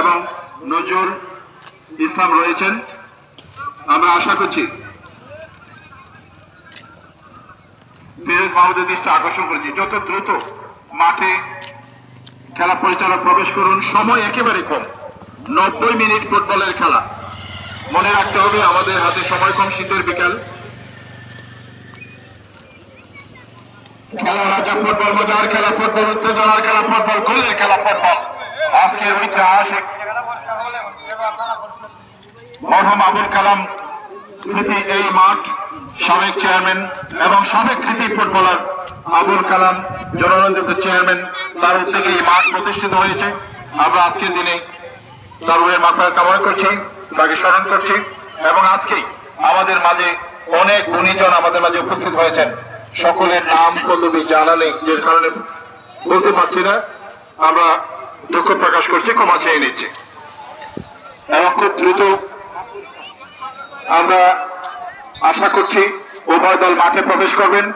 এবং নজরুল ইসলাম রয়েছেন। আমরা আশা করছি মাহমুদের দৃষ্টি আকর্ষণ করেছি। যত দ্রুত মাঠে খেলা পরিচালক প্রবেশ করুন, সময় একেবারে কম। নব্বই মিনিট ফুটবলের খেলা। মনে রাখতে হবে, আমাদের হাতে সময় কম, শীতের বিকাল। খেলা রাজা ফুটবল, মজার খেলা ফুটবল, উত্তেজনার খেলা ফুটবল, গোলের খেলা ফুটবল। স্মরণ করছি এবং আজকেই আমাদের মাঝে অনেক গুণীজন আমাদের মাঝে উপস্থিত হয়েছেন। সকলের নাম পদবি জানা নেই, যে কারণে বলতে পারছি না। আমরা দুঃখ প্রকাশ করছি, ক্ষমা চেয়ে নিচ্ছি। এবং খুব দ্রুত আমরা আশা করছি উভয় দল মাঠে প্রবেশ করবেন।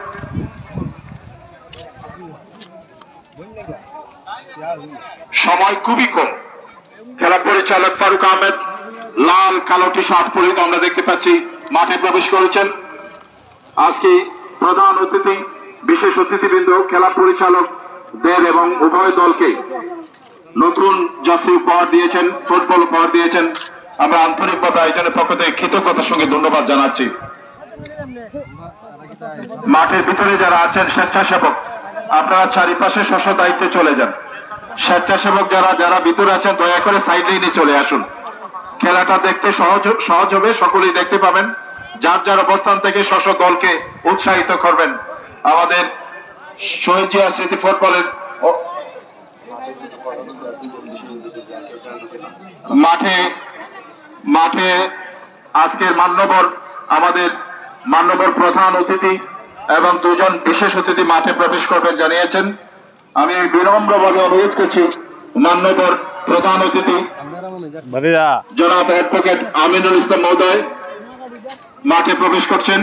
সময় খুবই কম। খেলা পরিচালক ফারুক আহমেদ, লাল, কালো টি শার্ট পরিহিত আমরা দেখতে পাচ্ছি, মাঠে প্রবেশ করেছেন। আজকে প্রধান অতিথি, বিশেষ অতিথিবৃন্দ, খেলা পরিচালক দেব এবং উভয় দলকে নতুন জার্সি উপহার দিয়েছেন, ফুটবল উপহার দিয়েছেন। আমরা আন্তরিকভাবে আয়োজনের পক্ষ থেকে কৃতজ্ঞতার সঙ্গে ধন্যবাদ জানাচ্ছি। মাঠের ভিতরে যারা আছেন, স্বেচ্ছাসেবক, আপনারা চারিপাশে স্ব দায়িত্বে চলে যান। স্বেচ্ছাসেবক যারা যারা ভিতরে আছেন, দয়া করে সাইড লাইনে চলে আসুন। খেলাটা দেখতে সহজ সহজ হবে, সকলেই দেখতে পাবেন। যার যার অবস্থান থেকে স্ব দলকে উৎসাহিত করবেন। আমাদের শহীদ জিয়া স্মৃতি ফুটবলের মাঠে মাঠে আজকের মান্যবর আমাদের মান্যবর প্রধান অতিথি এবং দুজন বিশেষ অতিথি মাঠে প্রবেশ করবেন জানিয়েছেন। আমি বিনম্রভাবে অনুরোধ করছি মান্যবর প্রধান অতিথি। জনাব অ্যাডভোকেট আমিনুল ইসলাম মহোদয় মাঠে প্রবেশ করছেন।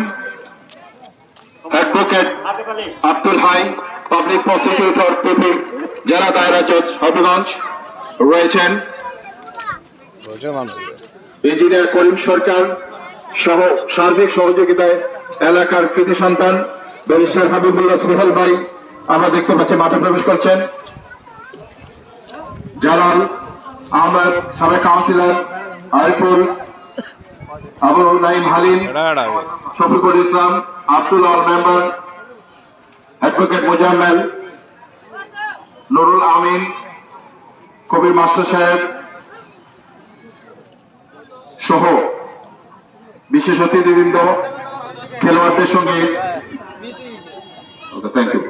Advocate Abdul Hai public prosecutor PP জেলা দায়রা জজ হবিগঞ্জ রয়েছেন। ইঞ্জিনিয়ার করিম সরকার সহ সার্বিক সহযোগিতায় এলাকার কৃতি সন্তান ব্যারিস্টার হাবিবুল্লাহ সোহেল ভাই আমরা দেখতে পাচ্ছি মাঠে প্রবেশ করছেন। জালাল আহমেদ সাবেক councillor Ariful Abu Naim Halim Shafiqul Islam Abdul member advocate Mozammel Nurul Amin Kabir master সাহেব সহ বিশেষ অতিথিবৃন্দ খেলোয়াড়দের সঙ্গে। Thank you